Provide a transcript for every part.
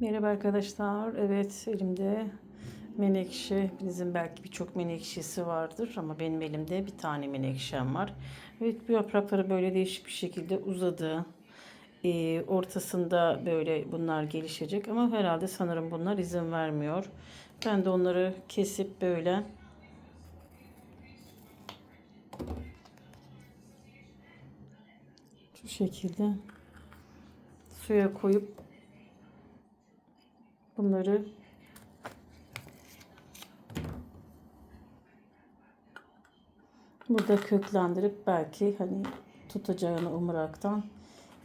Merhaba arkadaşlar. Evet elimde menekşe. Bizim belki birçok menekşesi vardır ama benim elimde bir tane menekşem var. Evet bu yaprakları böyle değişik bir şekilde uzadı. Ee, ortasında böyle bunlar gelişecek ama herhalde sanırım bunlar izin vermiyor. Ben de onları kesip böyle şu şekilde suya koyup bunları burada köklendirip belki hani tutacağını umaraktan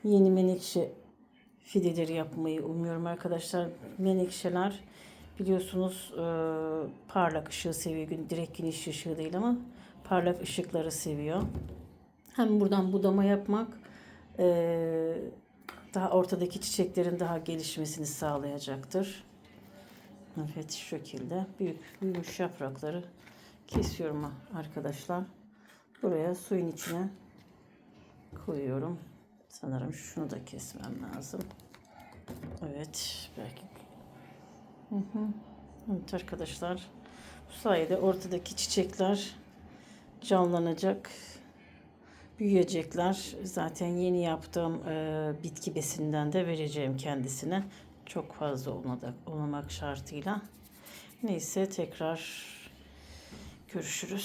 yeni menekşe fideleri yapmayı umuyorum arkadaşlar. Menekşeler biliyorsunuz e, parlak ışığı seviyor. Gün, direkt güneş ışığı değil ama parlak ışıkları seviyor. Hem buradan budama yapmak e, daha ortadaki çiçeklerin daha gelişmesini sağlayacaktır. Evet şu şekilde büyük büyümüş yaprakları kesiyorum arkadaşlar. Buraya suyun içine koyuyorum. Sanırım şunu da kesmem lazım. Evet belki. Hı hı. Evet arkadaşlar. Bu sayede ortadaki çiçekler canlanacak büyüyecekler. Zaten yeni yaptığım e, bitki besinden de vereceğim kendisine. Çok fazla olmadı, olmamak şartıyla. Neyse tekrar görüşürüz.